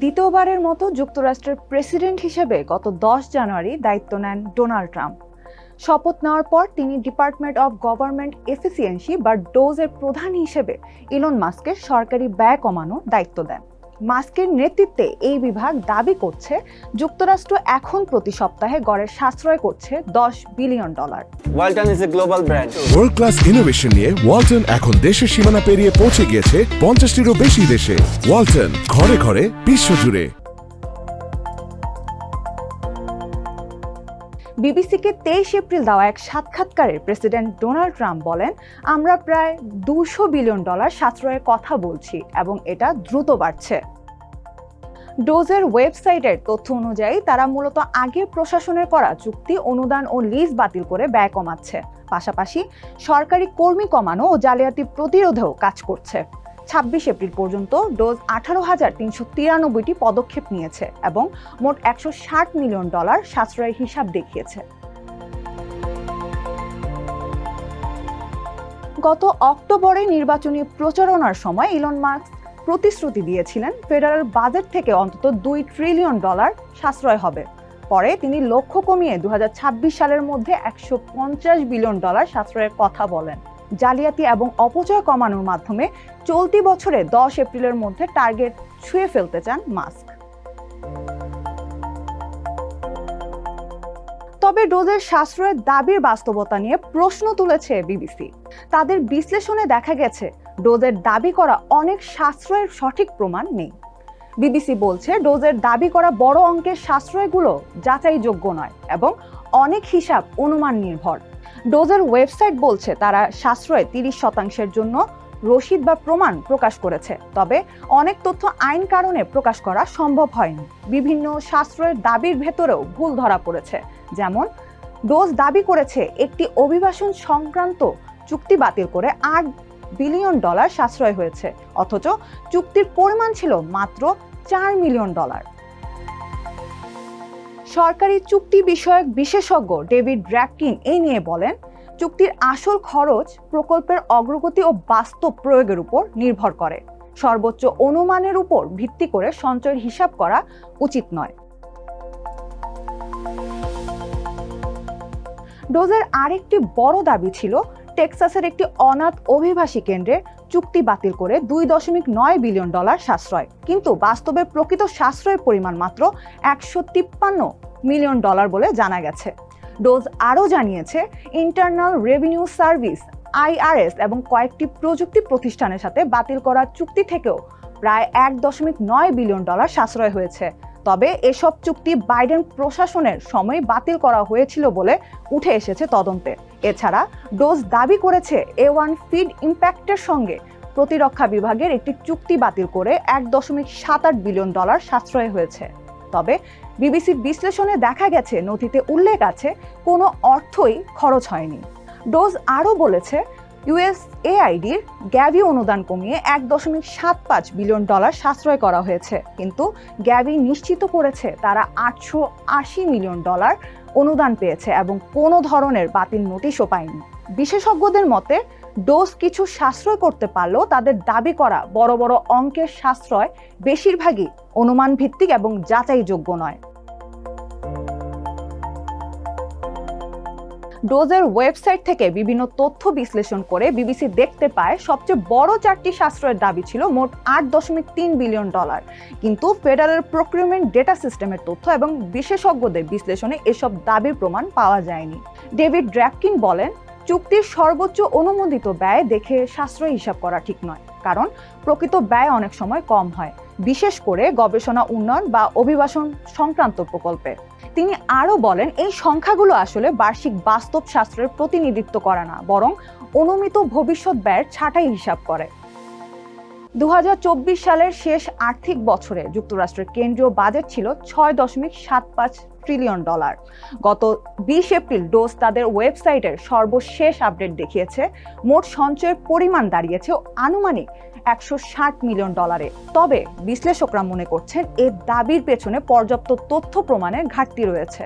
দ্বিতীয়বারের মতো যুক্তরাষ্ট্রের প্রেসিডেন্ট হিসেবে গত দশ জানুয়ারি দায়িত্ব নেন ডোনাল্ড ট্রাম্প। শপথ নেওয়ার পর তিনি ডিপার্টমেন্ট অব গভর্নমেন্ট এফিসিয়েন্সি বা ডোজের প্রধান হিসেবে ইলন মাস্কের সরকারি ব্যয় কমানোর দায়িত্ব দেন। মাস্কের নেতৃত্বে এই বিভাগ দাবি করছে যুক্তরাষ্ট্র এখন প্রতি সপ্তাহে গড়ের সাশ্রয় করছে দশ billion dollar. Walton is a global brand world class innovation নিয়ে ওয়ালটন এখন দেশের সীমানা পেরিয়ে পৌঁছে গিয়েছে পঞ্চাশটিরও বেশি দেশে। ওয়ালটন ঘরে ঘরে বিশ্বজুড়ে। বিবিসিকে তেইশ এপ্রিল দেওয়া এক সাক্ষাৎকারে প্রেসিডেন্ট ডোনাল্ড ট্রাম্প বলেন, আমরা প্রায় দুশো বিলিয়ন ডলার সাশ্রয়ের কথা বলছি এবং এটা দ্রুত বাড়ছে। ডোজের ওয়েবসাইটের তথ্য অনুযায়ী, তারা মূলত আগের প্রশাসনের করা চুক্তি, অনুদান ও লিজ বাতিল করে ব্যয় কমাচ্ছে। পাশাপাশি সরকারি কর্মী কমানো ও জালিয়াতি প্রতিরোধেও কাজ করছে। ছাব্বিশ এপ্রিল পর্যন্ত ডোজ আঠারো হাজার তিনশো তিরানব্বইটি পদক্ষেপ নিয়েছে এবং মোট একশো ষাট মিলিয়ন ডলার সাশ্রয়ের হিসাব দেখিয়েছে। গত অক্টোবরে নির্বাচনী প্রচারণার সময় ইলন মাস্ক প্রতিশ্রুতি দিয়েছিলেন, ফেডারেল বাজেট থেকে অন্তত দুই ট্রিলিয়ন ডলার সাশ্রয় হবে। পরে তিনি লক্ষ্য কমিয়ে দু হাজার ছাব্বিশ সালের মধ্যে একশো পঞ্চাশ বিলিয়ন ডলার সাশ্রয়ের কথা বলেন। জালিয়াতি এবং অপচয় কমানোর মাধ্যমে চলতি বছরে দশ এপ্রিলের মধ্যে টার্গেট ছুঁয়ে ফেলতে চান মাস্ক। তবে ডোজের সাশ্রয়ের দাবির বাস্তবতা নিয়ে প্রশ্ন তুলেছে বিবিসি। তাদের বিশ্লেষণে দেখা গেছে, ডোজের দাবি করা অনেক সাশ্রয়ের সঠিক প্রমাণ নেই। বিবিসি বলছে, ডোজের দাবি করা বড় অঙ্কের সাশ্রয়গুলো যাচাইযোগ্য নয় এবং অনেক হিসাব অনুমান নির্ভর। ডোজের ওয়েবসাইট বলছে তারা সাশ্রয় তিরিশ শতাংশের জন্য রসিদ বা প্রমাণ প্রকাশ করেছে। তবে অনেক তথ্য আইন কারণে প্রকাশ করা সম্ভব হয়নি। বিভিন্ন সাশ্রয়ের দাবির ভেতরেও ভুল ধরা পড়েছে। যেমন, ডোজ দাবি করেছে একটি অভিবাসন সংক্রান্ত চুক্তি বাতিল করে আট বিলিয়ন ডলার সাশ্রয় হয়েছে। অথচ চুক্তির পরিমাণ ছিল মাত্র চার মিলিয়ন ডলার। সরকারি চুক্তি বিষয়ক বিশেষজ্ঞ ডেভিড ড্র্যাকিন এই নিয়ে বলেন, চুক্তির আসল খরচ প্রকল্পের অগ্রগতি ও বাস্তব প্রয়োগের উপর নির্ভর করে। সর্বোচ্চ অনুমানের উপর ভিত্তি করে সঞ্চয়ের হিসাব করা উচিত নয়। ডোজের আরেকটি বড় দাবি ছিল, টেক্সাসের একটি অনাথ অভিবাসী কেন্দ্রের চুক্তি বাতিল করে দুই দশমিক নয় বিলিয়ন ডলার সাশ্রয়। কিন্তু বাস্তবে প্রকৃত সাশ্রয়ের পরিমাণ মাত্র একশো তিপ্পান্ন মিলিয়ন ডলার বলে জানা গেছে। ডোজ আরও জানিয়েছে, ইন্টারনাল রেভিনিউ সার্ভিস, আইআরএস এবং কয়েকটি প্রযুক্তি প্রতিষ্ঠানের সাথে বাতিল করা চুক্তি থেকেও প্রায় এক দশমিক নয় বিলিয়ন ডলার সাশ্রয় হয়েছে। তবে এসব চুক্তি বাইডেন প্রশাসনের সময় বাতিল করা হয়েছিল বলে উঠে এসেছে তদন্তে। এছাড়া ডোজ দাবি করেছে এ ওয়ান ফিড ইম্প্যাক্টের সঙ্গে। প্রতিরক্ষা বিভাগের একটি চুক্তি বাতিল করে এক দশমিক সাত আট বিলিয়ন ডলার সাশ্রয় হয়েছে। তবে বিবিসির বিশ্লেষণে দেখা গেছে, নথিতে উল্লেখ আছে, কোনো অর্থই খরচ হয়নি। ডোজ আরও বলেছে ইউএসএআইডির গ্যাভি অনুদান কমিয়ে এক দশমিক সাত পাঁচ বিলিয়ন ডলার সাশ্রয় করা হয়েছে। কিন্তু গ্যাভি নিশ্চিত করেছে তারা আটশো আশি মিলিয়ন ডলার অনুদান পেয়েছে এবং কোনো ধরনের বাতিল নোটিশও পায়নি। বিশেষজ্ঞদের মতে, ডোজ কিছু সাশ্রয় করতে পারলেও তাদের দাবি করা বড় বড় অঙ্কের সাশ্রয় বেশিরভাগই অনুমান ভিত্তিক এবং যাচাইযোগ্য নয়। ডোজের ওয়েবসাইট থেকে বিভিন্ন তথ্য বিশ্লেষণ করে বিবিসি দেখতে পায়, সবচেয়ে বড় চারটি সাশ্রয়ের দাবি ছিল মোট আট দশমিক তিন বিলিয়ন ডলার। কিন্তু ফেডারেল প্রক্রিউমেন্ট ডেটা সিস্টেমের তথ্য এবং বিশেষজ্ঞদের বিশ্লেষণে এসব দাবির প্রমাণ পাওয়া যায়নি। ডেভিড ড্র্যাপকিন বলেন, চুক্তির সর্বোচ্চ অনুমোদিত ব্যয় দেখে সাশ্রয় হিসাব করা ঠিক নয়। কারণ প্রকৃত ব্যয় অনেক সময় কম হয়, বিশেষ করে গবেষণা উন্নয়ন বা অভিবাসন সংক্রান্ত প্রকল্পে। তিনি আরও বলেন, এই সংখ্যাগুলো আসলে বার্ষিক বাস্তব শাস্ত্রের প্রতিনিধিত্ব করে না, বরং অনুমিত ভবিষ্যৎ ব্যয়ের ছাঁটাই হিসাব করে। দু হাজার চব্বিশ সালের শেষ আর্থিক বছরে যুক্তরাষ্ট্রের কেন্দ্রীয় বাজেট ছিল ছয় দশমিক সাত পাঁচ ট্রিলিয়ন ডলার গত বিশ এপ্রিল ডোজ তাদের ওয়েবসাইটের সর্বশেষ আপডেট দেখিয়েছে। মোট সঞ্চয়ের পরিমাণ দাঁড়িয়েছে আনুমানিক একশো ষাট মিলিয়ন ডলারে। তবে বিশ্লেষকরা মনে করছেন এর দাবির পেছনে পর্যাপ্ত তথ্য প্রমাণের ঘাটতি রয়েছে।